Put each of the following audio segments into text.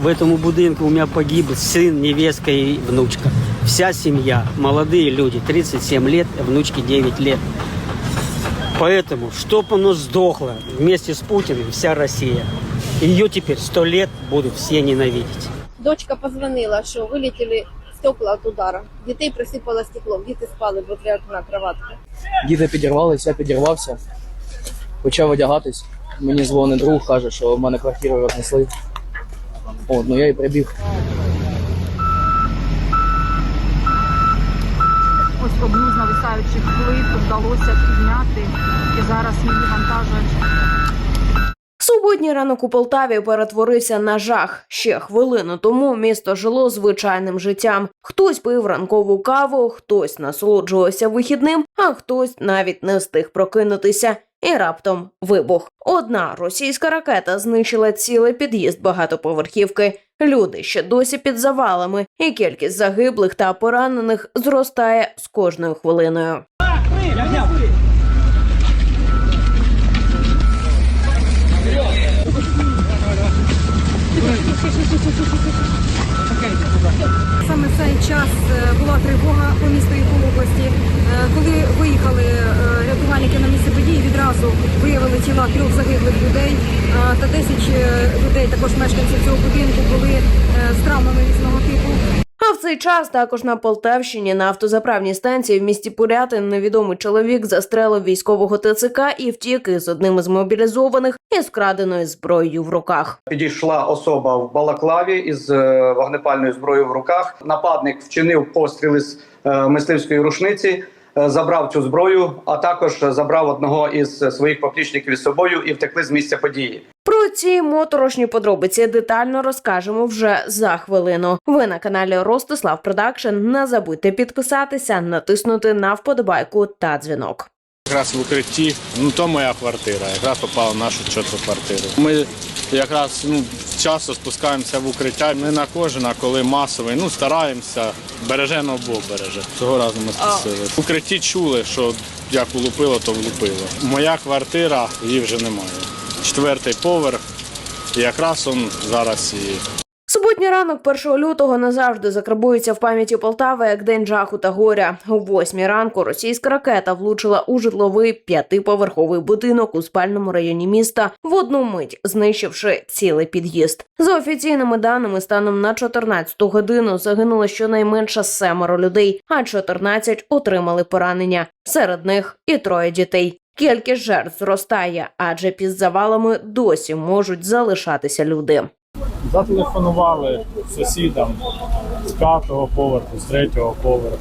В этом будинку у меня погиб сын, невестка и внучка. Вся семья, молодые люди, 37 лет, внучке 9 лет. Поэтому, чтоб оно сдохло вместе с Путиным, вся Россия. Ее теперь сто лет будут все ненавидеть. Дочка позвонила, що вилетіли стекла від удара. Дітей присипало стеклом, діти спали возле окна кроватка. Діти підірвались, я підірвався, почав одягатись. Мені дзвонить друг, каже, що в мене квартиру рознесли. От, ну я і прибіг. Ось одну з нависаючих плит вдалося підняти і зараз її вантажать Суботній ранок у Полтаві перетворився на жах. Ще хвилину тому місто жило звичайним життям. Хтось пив ранкову каву, хтось насолоджувався вихідним, а хтось навіть не встиг прокинутися. І раптом вибух. Одна російська ракета знищила цілий під'їзд багатоповерхівки. Люди ще досі під завалами, і кількість загиблих та поранених зростає з кожною хвилиною. Саме цей час е, була тривога по місту і по області. Е, Коли виїхали е, рятувальники на місце відразу виявили тіла трьох загиблих людей та 10 е, людей, також мешканців цього будинку, були е, з травмами різного типу. А в цей час також на Полтавщині на автозаправній станції в місті Пурятин невідомий чоловік застрелив військового ТЦК і втік із одним із мобілізованих із вкраденою зброєю в руках. Підійшла особа в балаклаві із е, вогнепальною зброєю в руках. Нападник вчинив постріли з мисливської рушниці, забрав цю зброю, а також забрав одного із своїх поплічників із собою і втекли з місця події. Про ці моторошні подробиці детально розкажемо вже за хвилину. Ви на каналі Ростислав Продакшн. Не забудьте підписатися, натиснути на вподобайку та дзвінок. Якраз в укритті, ну то моя квартира, якраз попала в нашу чотку квартиру. Ми якраз ну, часто спускаємося в укриття, не на кожен, а коли масовий, ну стараємося, береже на Бог береже. Цього разу ми спустилися. В укритті чули, що як влупило, то влупило. Моя квартира, її вже немає. Четвертий поверх, і якраз он зараз і Суботній ранок 1 лютого назавжди закарбується в пам'яті Полтави як день жаху та горя. О восьмій ранку російська ракета влучила у житловий п'ятиповерховий будинок у спальному районі міста в одну мить, знищивши цілий під'їзд. За офіційними даними, станом на 14 годину загинуло щонайменше семеро людей, а 14 отримали поранення. Серед них і троє дітей. Кількість жертв зростає, адже під завалами досі можуть залишатися люди. Зателефонували сусідам з п'ятого поверху, з третього поверху,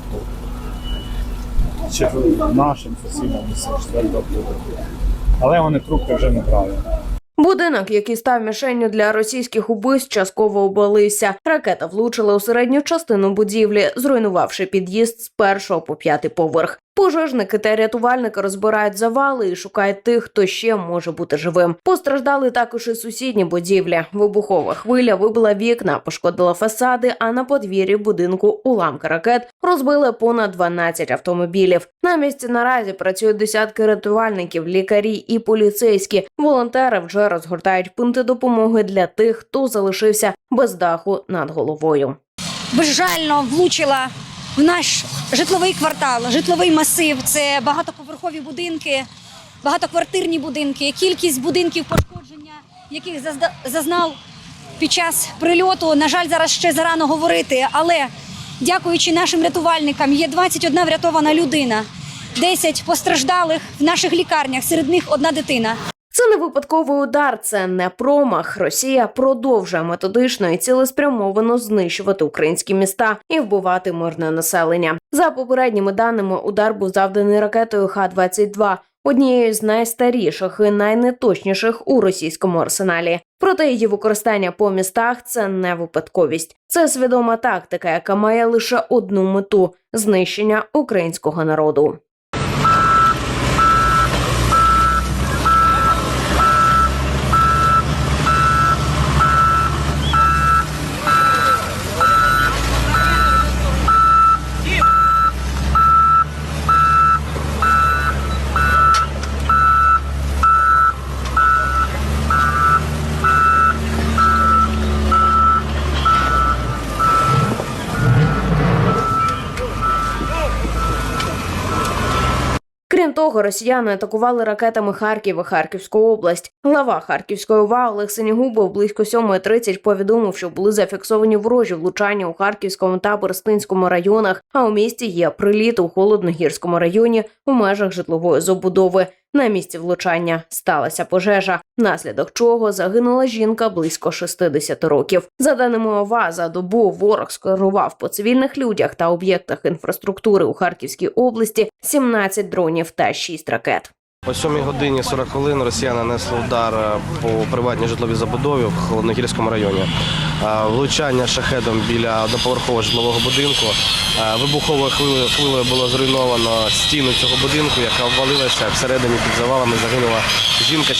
четвер- нашим сусідам з четвертого поверху. Але вони трубки вже не брали. Будинок, який став мішенню для російських убивств, частково обвалився. Ракета влучила у середню частину будівлі, зруйнувавши під'їзд з першого по п'ятий поверх. Пожежники та рятувальники розбирають завали і шукають тих, хто ще може бути живим. Постраждали також і сусідні будівлі. Вибухова хвиля вибила вікна, пошкодила фасади. А на подвір'ї будинку уламки ракет розбили понад 12 автомобілів. На місці наразі працюють десятки рятувальників, лікарі і поліцейські. Волонтери вже розгортають пункти допомоги для тих, хто залишився без даху над головою. безжально влучила в наш житловий квартал, житловий масив. Це багатоповерхові будинки, багатоквартирні будинки. Кількість будинків пошкодження, яких зазнав під час прильоту. На жаль, зараз ще зарано говорити, але дякуючи нашим рятувальникам, є 21 врятована людина, 10 постраждалих в наших лікарнях. Серед них одна дитина. Це не випадковий удар, це не промах. Росія продовжує методично і цілеспрямовано знищувати українські міста і вбивати мирне населення. За попередніми даними, удар був завданий ракетою Х-22, однією з найстаріших і найнеточніших у російському арсеналі. Проте її використання по містах це не випадковість. Це свідома тактика, яка має лише одну мету знищення українського народу. Того, росіяни атакували ракетами Харків і Харківську область. Глава Харківської ОВА Олег Синігубов близько 7.30 повідомив, що були зафіксовані ворожі влучання у Харківському та Берестинському районах. А у місті є приліт у холодногірському районі у межах житлової забудови. На місці влучання сталася пожежа, внаслідок чого загинула жінка близько 60 років. За даними ОВА, за добу ворог скерував по цивільних людях та об'єктах інфраструктури у Харківській області 17 дронів та 6 ракет. О 7 годині 40 хвилин росіяни нанесли удар е, по приватній житловій забудові в Холодногірському районі. Е, Влучання шахедом біля одноповерхового житлового будинку. Е, Вибуховою хвилею, було зруйновано стіну цього будинку, яка обвалилася. Всередині під завалами загинула жінка.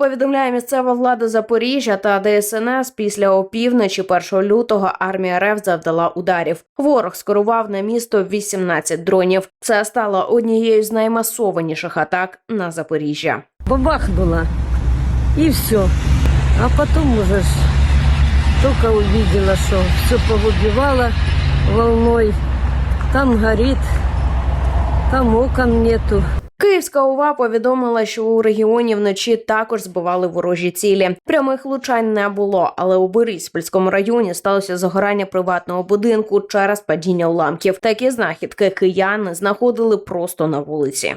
Повідомляє місцева влада Запоріжжя та ДСНС, після опівночі 1 лютого армія РФ завдала ударів. Ворог скерував на місто 18 дронів. Це стало однією з наймасованіших атак на Запоріжжя. бабах была. И все. А потом уже ж только увидела, что все повыбивало волной. Там горит, там окон нету. Київська ОВА повідомила, що у регіоні вночі також збивали ворожі цілі. Прямих влучань не було, але у Бориспільському районі сталося загорання приватного будинку через падіння уламків. Такі знахідки кияни знаходили просто на вулиці.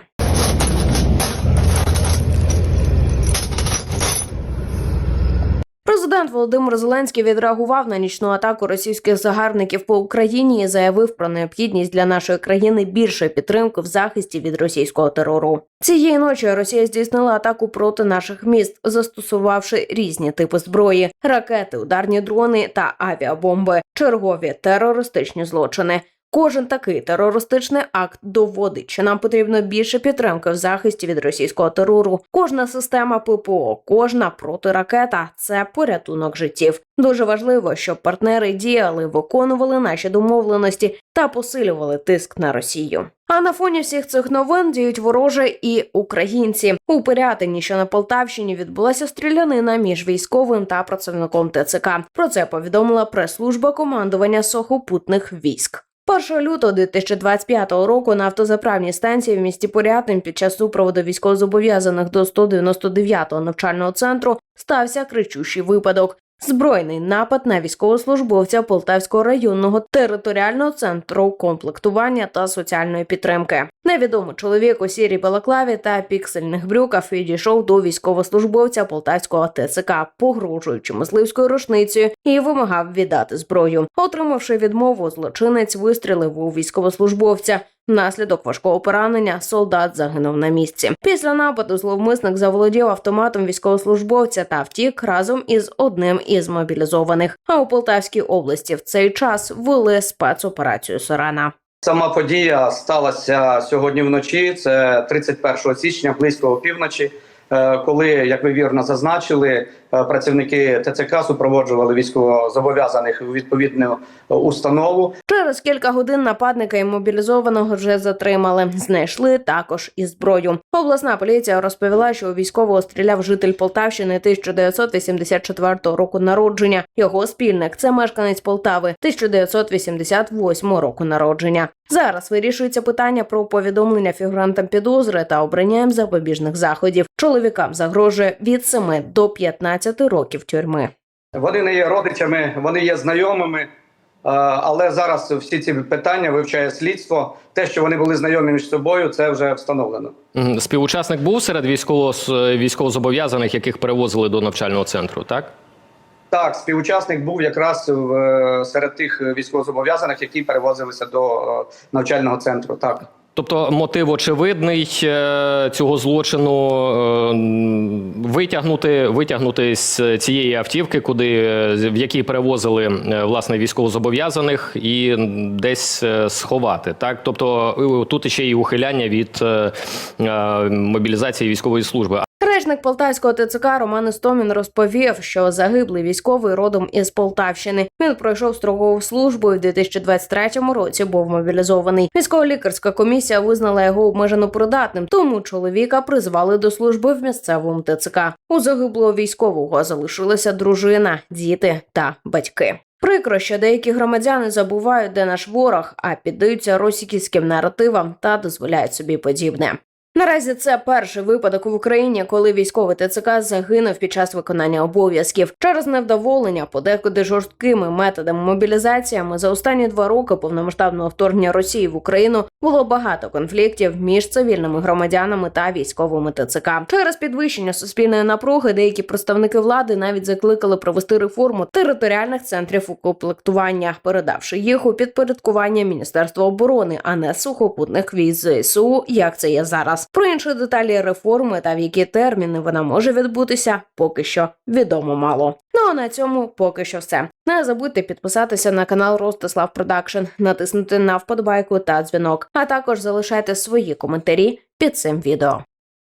Президент Володимир Зеленський відреагував на нічну атаку російських загарбників по Україні і заявив про необхідність для нашої країни більшої підтримки в захисті від російського терору. Цієї ночі Росія здійснила атаку проти наших міст, застосувавши різні типи зброї: ракети, ударні дрони та авіабомби, чергові терористичні злочини. Кожен такий терористичний акт доводить, що нам потрібно більше підтримки в захисті від російського терору. Кожна система ППО, кожна протиракета це порятунок життів. Дуже важливо, щоб партнери діяли, виконували наші домовленості та посилювали тиск на Росію. А на фоні всіх цих новин діють вороже і українці. У Пирятині, що на Полтавщині, відбулася стрілянина між військовим та працівником ТЦК. Про це повідомила прес-служба командування сухопутних військ. 1 лютого 2025 року на автозаправній станції в місті Порятин під час супроводу військовозобов'язаних до 199-го навчального центру стався кричущий випадок. Збройний напад на військовослужбовця Полтавського районного територіального центру комплектування та соціальної підтримки. Невідомий чоловік у сірій балаклаві та піксельних брюках відійшов до військовослужбовця Полтавського ТЦК, погрожуючи мисливською рушницею, і вимагав віддати зброю. Отримавши відмову, злочинець вистрілив у військовослужбовця. Внаслідок важкого поранення солдат загинув на місці. Після нападу зловмисник заволодів автоматом військовослужбовця та втік разом із одним із мобілізованих. А у Полтавській області в цей час вели спецоперацію Сорана. Сама подія сталася сьогодні вночі. Це 31 січня, близько опівночі. е, Коли, як ви вірно зазначили, працівники ТЦК супроводжували військовозобов'язаних у відповідну е, установу. Через кілька годин нападника і мобілізованого вже затримали. Знайшли також і зброю. Обласна поліція розповіла, що у військового стріляв житель Полтавщини 1984 року народження. Його спільник це мешканець Полтави 1988 року народження. Зараз вирішується питання про повідомлення фігурантам підозри та обрання їм запобіжних заходів. Чоловікам загрожує від 7 до 15 років тюрми. Вони не є родичами, вони є знайомими. Але зараз всі ці питання вивчає слідство. Те, що вони були знайомі між собою, це вже встановлено. Співучасник був серед військово військовозобов'язаних, яких перевозили до навчального центру, так? Так, співучасник був якраз в серед тих військовозобов'язаних, які перевозилися до е, навчального центру. Так. Тобто мотив очевидний е, цього злочину е, витягнути, витягнути з цієї автівки, куди е, в якій перевозили власне військовозобов'язаних, і десь сховати. Так, тобто тут ще й ухиляння від мобілізації військової служби. Речник Полтавського ТЦК Роман Істомін розповів, що загиблий військовий родом із Полтавщини. Він пройшов строкову службу і в 2023 році був мобілізований. Військово-лікарська комісія визнала його обмежено придатним, тому чоловіка призвали до служби в місцевому ТЦК. У загиблого військового залишилася дружина, діти та батьки. Прикро, що деякі громадяни забувають, де наш ворог, а піддаються російським наративам та дозволяють собі подібне. Наразі це перший випадок в Україні, коли військовий ТЦК загинув під час виконання обов'язків через невдоволення подекуди жорсткими методами мобілізаціями за останні два роки повномасштабного вторгнення Росії в Україну було багато конфліктів між цивільними громадянами та військовими ТЦК. Через підвищення суспільної напруги деякі представники влади навіть закликали провести реформу територіальних центрів укомплектування, передавши їх у підпорядкування Міністерства оборони, а не сухопутних військ ЗСУ, як це є зараз. Про інші деталі реформи та в які терміни вона може відбутися, поки що відомо мало. Ну а на цьому поки що все. Не забудьте підписатися на канал Ростислав Продакшн, натиснути на вподобайку та дзвінок, а також залишайте свої коментарі під цим відео.